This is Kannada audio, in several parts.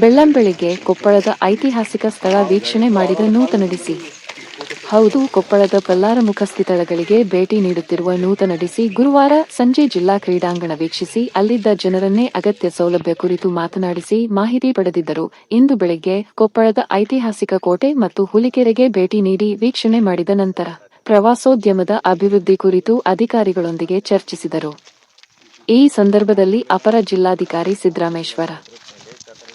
ಬೆಳ್ಳಂಬೆಳಿಗ್ಗೆ ಕೊಪ್ಪಳದ ಐತಿಹಾಸಿಕ ಸ್ಥಳ ವೀಕ್ಷಣೆ ಮಾಡಿದ ನೂತನ ಡಿಸಿ. ಹೌದು, ಕೊಪ್ಪಳದ ಬಲ್ಲಾರಮುಖ ಸ್ಥಳಗಳಿಗೆ ಭೇಟಿ ನೀಡುತ್ತಿರುವ ನೂತನ ಡಿಸಿ ಗುರುವಾರ ಸಂಜೆ ಜಿಲ್ಲಾ ಕ್ರೀಡಾಂಗಣ ವೀಕ್ಷಿಸಿ, ಅಲ್ಲಿದ್ದ ಜನರನ್ನೇ ಅಗತ್ಯ ಸೌಲಭ್ಯ ಕುರಿತು ಮಾತನಾಡಿಸಿ ಮಾಹಿತಿ ಪಡೆದಿದ್ದರು. ಇಂದು ಬೆಳಗ್ಗೆ ಕೊಪ್ಪಳದ ಐತಿಹಾಸಿಕ ಕೋಟೆ ಮತ್ತು ಹುಲಿಕೆರೆಗೆ ಭೇಟಿ ನೀಡಿ ವೀಕ್ಷಣೆ ಮಾಡಿದ ನಂತರ ಪ್ರವಾಸೋದ್ಯಮದ ಅಭಿವೃದ್ಧಿ ಕುರಿತು ಅಧಿಕಾರಿಗಳೊಂದಿಗೆ ಚರ್ಚಿಸಿದರು. ಈ ಸಂದರ್ಭದಲ್ಲಿ ಅಪರ ಜಿಲ್ಲಾಧಿಕಾರಿ ಸಿದ್ದರಾಮೇಶ್ವರ.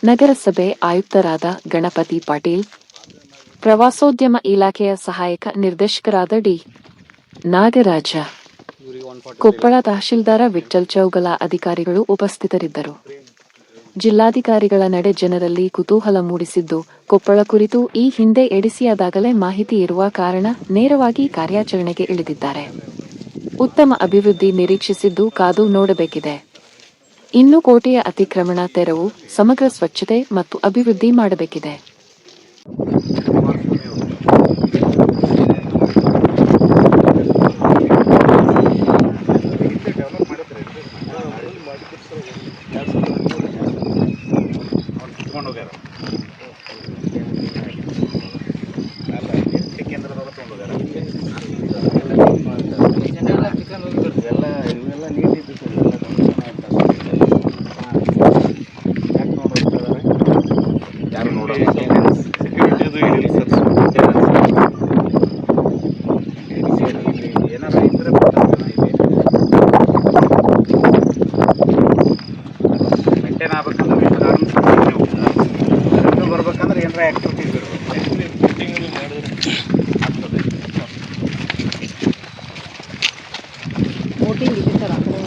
ನಗರಸಭೆ ಆಯುಕ್ತರಾದ ಗಣಪತಿ ಪಾಟೀಲ್, ಪ್ರವಾಸೋದ್ಯಮ ಇಲಾಖೆಯ ಸಹಾಯಕ ನಿರ್ದೇಶಕರಾದ ಡಿ. ನಾಗರಾಜ, ಕೊಪ್ಪಳ ತಹಶೀಲ್ದಾರ ವಿಠಲ್ ಚೌಗಲ ಅಧಿಕಾರಿಗಳು ಉಪಸ್ಥಿತರಿದ್ದರು. ಜಿಲ್ಲಾಧಿಕಾರಿಗಳ ನಡೆ ಜನರಲ್ಲಿ ಕುತೂಹಲ ಮೂಡಿಸಿದ್ದು, ಕೊಪ್ಪಳ ಕುರಿತು ಈ ಹಿಂದೆ ಎಡಿಸಿಯಾದಾಗಲೇ ಮಾಹಿತಿ ಇರುವ ಕಾರಣ ನೇರವಾಗಿ ಕಾರ್ಯಾಚರಣೆಗೆ ಇಳಿದಿದ್ದಾರೆ. ಉತ್ತಮ ಅಭಿವೃದ್ಧಿ ನಿರೀಕ್ಷಿಸಿದ್ದು ಕಾದು ನೋಡಬೇಕಿದೆ. ಇನ್ನು ಕೋಟೆಯ ಅತಿಕ್ರಮಣ ತೆರವು ಸಮಗ್ರ ಸ್ವಚ್ಛತೆ ಮತ್ತು ಅಭಿವೃದ್ಧಿ ಮಾಡಬೇಕಿದೆ. ಬೋಟಿಂಗ್ ಇದೆ ಸರ್ ಆ ಕಡೆ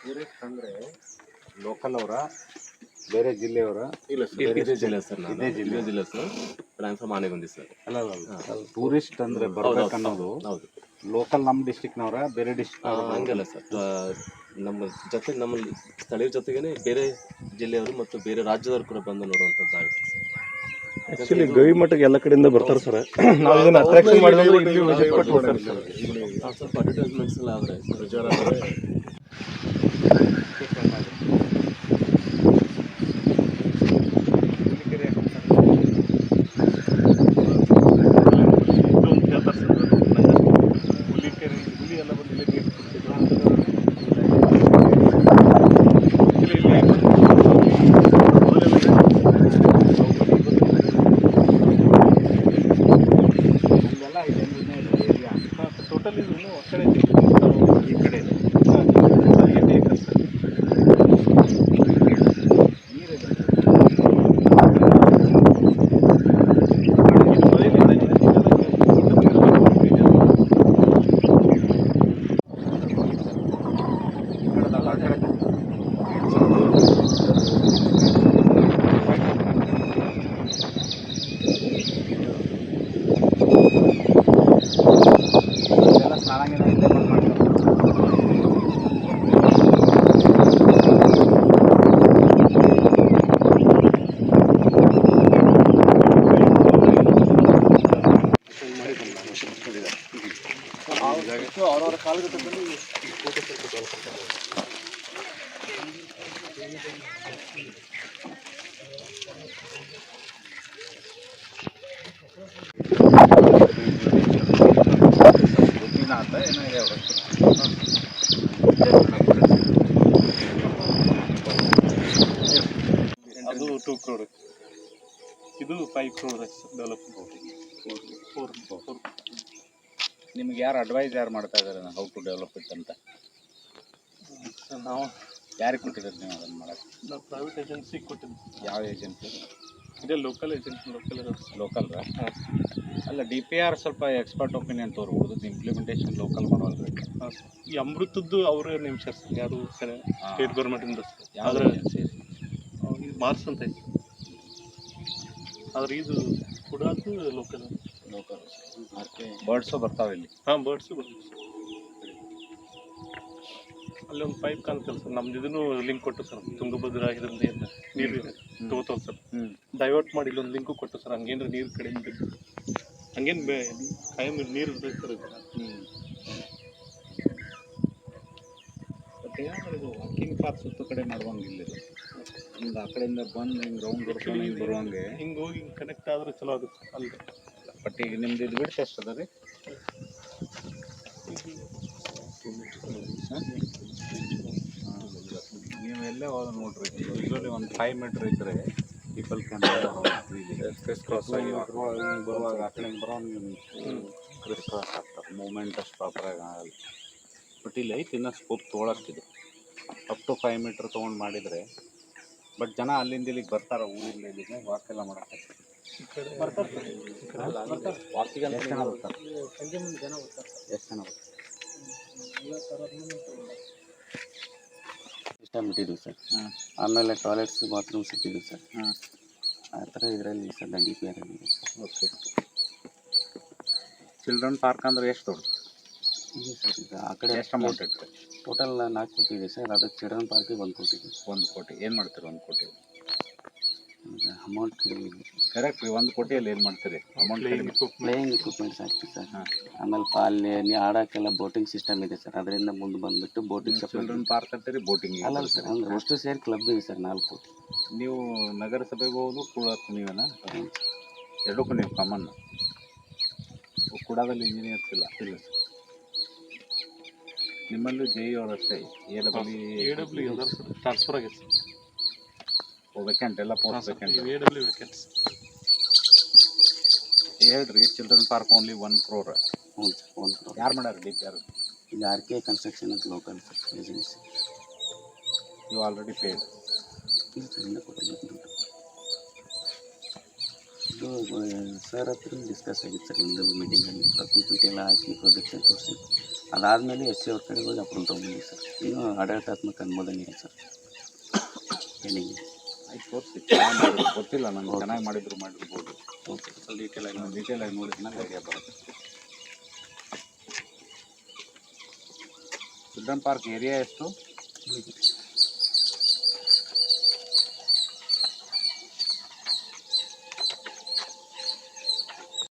ಟೂರಿಸ್ಟ್ ಅಂದರೆ ಲೋಕಲ್ ಅವರ ಬೇರೆ ಜಿಲ್ಲೆಯವರ ಇಲ್ಲ ಇದೇ ಜಿಲ್ಲೆ ಸರ್ ನಾನು. ಇದೇ ಜಿಲ್ಲೆ. ಇದೇ ಜಿಲ್ಲೆ ಸರ್. ನಾನು ಫ್ರಮ್ ಆನೆಗುಂದಿ ಸರ್. ಅಲ್ಲ ಅಲ್ಲ ಟೂರಿಸ್ಟ್ ಅಂದರೆ ಬರ್ಬೇಕನ್ನೋದು. ಹೌದು ಲೋಕಲ್ ನಮ್ಮ ಡಿಸ್ಟಿಕ್ನವರ ಬೇರೆ ಡಿಸ್ಟಿಕ್ ಹಂಗಲ್ಲ ಸರ್. ನಮ್ಮ ಜೊತೆ ನಮ್ಮ ಸ್ಥಳೀಯ ಜೊತೆಗೇನೆ ಬೇರೆ ಜಿಲ್ಲೆಯವರು ಮತ್ತು ಬೇರೆ ರಾಜ್ಯದವರು ಕೂಡ ಬಂದು ನೋಡುವಂಥದ್ದು ಆಗುತ್ತೆ. ಆಕ್ಚುಲಿ ಗವಿ ಮಠಕ್ಕೆ ಎಲ್ಲ ಕಡೆಯಿಂದ ಬರ್ತಾರೆ ಸರ್. ನಾವು ಇದನ್ನ ಅಟ್ರಾಕ್ಷನ್ ಮಾಡಿದ್ರೆ ಇಲ್ಲಿ ವಿಸಿಟ್ ಕೊಟ್ಟು ಸರ್. ಸ್ವಲ್ಪ ಅಡ್ವರ್ಟೈಸ್ಮೆಂಟ್ಸ್ ಎಲ್ಲ ಆದರೆ ಪ್ರಚಾರ ಆದರೆ ಅಲ್ಲೆಲ್ಲ ಇದನ್ನೇ ಏರಿಯಾ ಟೋಟಲ್ ಇದು ಈ ಕಡೆ ಇದೆ ನೀರಿದೆ ಆ ಕಡೆ ಇದೆಲ್ಲ ಸ್ನಾನಗಿನ ಇಲ್ಲೇ ಬಂದು ಮಾಡ್ತಾರೆ ಅವರವರ ಕಾಲಘಟ್ಟದಲ್ಲಿ ಬುದ್ಧಿನ ಆತ ಏನೋ ಇದೆ ಅವ್ರ ಅದು ಟೂ ಕ್ರೋಡ್ ಇದು five crore develop for for ನಿಮ್ಗೆ ಯಾರು ಅಡ್ವೈಸ್ ಯಾರು ಮಾಡ್ತಾ ಇದ್ದಾರೆ ಹೌ ಟು ಡೆವಲಪ್ ಇಟ್ ಅಂತ? ನಾವು ಯಾರಿಗೆ ಕೊಟ್ಟಿದ್ದಾರೆ ನೀವು ಅದನ್ನು ಮಾಡೋಕ್ಕೆ? ನಾವು ಪ್ರೈವೇಟ್ ಏಜೆನ್ಸಿ ಕೊಟ್ಟಿದ್ದು ಯಾವ ಏಜೆನ್ಸಿ ಇದೇ ಲೋಕಲ್ ಏಜೆನ್ಸಿ ಲೋಕಲ್ ಲೋಕಲ್ ಅಲ್ಲ ಡಿ ಪಿ ಆರ್ ಸ್ವಲ್ಪ ಎಕ್ಸ್ಪರ್ಟ್ ಒಪಿನಿಯನ್ ತೋರ್ಬೋದು ಇಂಪ್ಲಿಮೆಂಟೇಷನ್ ಲೋಕಲ್ ಮಾಡೋಲ್ರಿ ಈ ಅಮೃತದ್ದು ಅವರೇ ನಿಮ್ಮ ಸರ್ ಯಾರು ಸ್ಟೇಟ್ ಗೌರ್ಮೆಂಟಿಂದ ಯಾವ್ದು ಮಾರ್ಸ್ ಏಜೆನ್ಸಿ ಅಂತ ಐತಿ ಆದ್ರೆ ಇದು ಕೂಡ ಲೋಕಲ್ ಲೋಕಲ್ ಬರ್ಡ್ಸು ಬರ್ತಾವೆ ಇಲ್ಲಿ? ಹಾಂ ಬರ್ಡ್ಸ್ ಅಲ್ಲಿ ಒಂದು ಪೈಪ್ ಕಾಣ್ತಲ್ಲ ಸರ್. ನಮ್ದು ಇದನ್ನು ಲಿಂಕ್ ಕೊಟ್ಟು ಸರ್. ತುಂಗಭದ್ರಾ ಏನು ನೀರು ತಗೋತಾವ ಸರ್. ಹ್ಞೂ ಡೈವರ್ಟ್ ಮಾಡಿ ಇಲ್ಲೊಂದು ಲಿಂಕು ಕೊಟ್ಟು ಸರ್. ಹಂಗೇನ್ರ ನೀರು ಕಡಿಮೆ ಬೇಕು ಹಂಗೇನು ಬೇ ಕಾಯಂ ನೀರು ಇರ್ತೈತೆ ಸರ್ ಇದು. ಹ್ಞೂ ವಾಕಿಂಗ್ ಪಾತ್ ಸುತ್ತ ಕಡೆ ಮಾಡುವಂಗಿಲ್ಲ ಹಿಂಗೆ ಆ ಕಡೆಯಿಂದ ಬಂದು ಹಿಂಗೆ ರೌಂಡ್ ಹೊಡ್ಕೊಂಡು ಹಿಂಗೆ ಬರುವಂಗೆ. ಹಿಂಗೆ ಹೋಗಿ ಹಿಂಗೆ ಕನೆಕ್ಟ್ ಆದ್ರೆ ಚಲೋ ಅದು ಅಲ್ಲಿ. ಬಟ್ ಈಗ ನಿಮ್ದು ಇದು ಬಿಡ್ತು ಎಷ್ಟು ಅದ ರೀ ನೀವು ಎಲ್ಲೇ ಹೋದ ನೋಡ್ರಿ. ಯೂಶ್ವಲಿ ಒಂದು ಫೈವ್ ಮೀಟ್ರ್ ಇದ್ದರೆ ಪೀಪಲ್ ಕ್ಯಾನ್ ಕ್ರಿಸ್ ಕ್ರಾಸ್ ಆಗಿ ಬರುವಾಗ ಆ ಕಡೆ ಬರೋಂಗೆ ಕ್ರಿಸ್ ಕ್ರಾಸ್ ಆಗ್ತಾರೆ ಮೂಮೆಂಟ್ ಅಷ್ಟು ಪ್ರಾಪರಾಗಿ ಆಗಲ್ಲ. ಬಟ್ ಇಲ್ಲಿ ಐತಿ ಇನ್ನೂ ಸ್ಕೋಪ್ ತೊಗೊಳಕ್ಕಿದೆ ಅಪ್ ಟು ಫೈವ್ ಮೀಟ್ರ್ ತೊಗೊಂಡು ಮಾಡಿದರೆ ಬಟ್ ಜನ ಅಲ್ಲಿಂದ ಇಲ್ಲಿಗೆ ಬರ್ತಾರೆ ಊರಿಂದ ಇಲ್ಲಿಗೆ ವಾಕ್ ಎಲ್ಲ ಮಾಡಕ್ಕೆ. ವಾಕಿಗೆ ಎಷ್ಟು ಜನ ಬರ್ತಾರೆ ಎಷ್ಟು ಜನ ಸಿಸ್ಟಮ್ ಇಟ್ಟಿದ್ದೀವಿ ಸರ್ ಹಾಂ ಆಮೇಲೆ ಟಾಯ್ಲೆಟ್ಸ್ ಬಾತ್ರೂಮ್ಸ್ ಇಟ್ಟಿದ್ದೀವಿ ಸರ್. ಹಾಂ ಆ ಥರ ಇದರಲ್ಲಿ sir D P R okay. Children park ಅಂದ್ರೆ ಎಷ್ಟು ದೊಡ್ಡ ಸರ್ ಈಗ ಆ ಕಡೆ ಎಷ್ಟು ಅಮೌಂಟ್ ಇತ್ತು ಟೋಟಲ್ ನಾಲ್ಕು ಕೋಟಿ ಇದೆ ಸರ್. ಅದಕ್ಕೆ ಚಿಲ್ಡ್ರನ್ ಪಾರ್ಕಿಗೆ ಒಂದು ಕೋಟಿ ಇದೆ. ಒಂದು ಕೋಟಿ. ಏನು ಮಾಡ್ತೀರಿ ಒಂದು ಕೋಟಿ? ಅಮೌಂಟ್ ಕರೆಕ್ಟ್ ರೀ ಒಂದು ಕೋಟಿಯಲ್ಲಿ ಏನು ಮಾಡ್ತೀರಿ? ಅಮೌಂಟ್ ಪ್ಲೇಯಿಂಗ್ ಇಕ್ವಿಪ್ಮೆಂಟ್ಸ್ ಹಾಕ್ತೀವಿ ಸರ್. ಹಾಂ. ಆಮೇಲೆ ಪಾಲ್ಯ ನೀ ಆಡೋಕ್ಕೆಲ್ಲ ಬೋಟಿಂಗ್ ಸಿಸ್ಟಮ್ ಇದೆ ಸರ್. ಅದರಿಂದ ಮುಂದೆ ಬಂದುಬಿಟ್ಟು ಬೋಟಿಂಗ್ ಸಪ್ಲೈ ಚಿಲ್ಡ್ರನ್ ಪಾರ್ಕ್ ಅಂತೀರಿ ಬೋಟಿಂಗ್ ಅಲ್ಲ ಸರ್. ಅಂದ್ರೆ ಅಷ್ಟು ಸೇರಿ ಕ್ಲಬ್ ಇದೆ ಸರ್ ನಾಲ್ಕು ಕೋಟಿ. ನೀವು ನಗರಸಭೆಗೆ ಹೋಗೋದು ಕೂಡ ನೀವೇನ? ಎರಡಕ್ಕೂ ನೀವು ಕಾಮನ್ ಕೂಡದಲ್ಲಿ ಇಂಜಿನಿಯರ್ಸ್ ಇಲ್ಲ. ಇಲ್ಲ sir. ನಿಮ್ಮಲ್ಲೂ J E A W W transfer ಆಗೈತೆ ವೆಕೆಂಟ್ ಎಲ್ಲ ಪೋಸ್ಟ್ ವೆಕೆಂಟ್ ಎ ಡಬ್ಲ್ಯೂ ಹೇಳ್ರಿ children park only one crore ಹ್ಞೂ ಸರ್ ಒನ್ ಕ್ರೋರ್ ಯಾರು ಮಾಡ್ಯಾರ ಡಿ ಪಿ ಆರ್ ಇದು ಆರ್ ಕೆ ಕನ್ಸ್ಟ್ರಕ್ಷನ್ ಅಂತ local sir agency you already paid ಇಲ್ಲ ಸರ್ ಇಂದ ಕೊಟ್ಟಿಲ್ಲ ದುಡ್ಡು ಇದು ಸರ್ ಹತ್ರ ಡಿಸ್ಕಸ್ ಆಗಿತ್ತು ಸರ್ ನಿಮ್ಮದು ಮೀಟಿಂಗಲ್ಲಿ ಪಿ ಪಿ ಟಿ ಎಲ್ಲ ಹಾಕಿ ಪ್ರೊಜೆಕ್ಷನ್ ತೋರಿಸಿ. ಅದಾದಮೇಲೆ ಎಸ್ ಸಿ ಅವ್ರ ಕಡೆ ಹೋಗಿ ಅಪ್ರೂವ್ ತೊಗೊಂಡಿದ್ದೀವಿ ಸರ್. ಇನ್ನೂ ಆಡಳಿತಾತ್ಮಕ ಅನುಮೋದನೆ ಇದೆ ಸರ್. ಹೇಳಿ. ಆಯ್ತು ತೋರಿಸಿ. ಗೊತ್ತಿಲ್ಲ ನಾನು ಚೆನ್ನಾಗಿ ಮಾಡಿದ್ರು ಮಾಡಿರ್ಬೋದು. ಓಕೆ ಸ್ವಲ್ಪ ಡೀಟೇಲ್ ಆಗಿ ನಾನು ಡೀಟೇಲ್ ಆಗಿ ನೋಡಿದ್ಮೇಲೆ ಐಡಿಯಾ ಬರುತ್ತೆ. ಚಿಲ್ಡ್ರನ್ ಪಾರ್ಕ್ ಏರಿಯಾ ಎಷ್ಟು?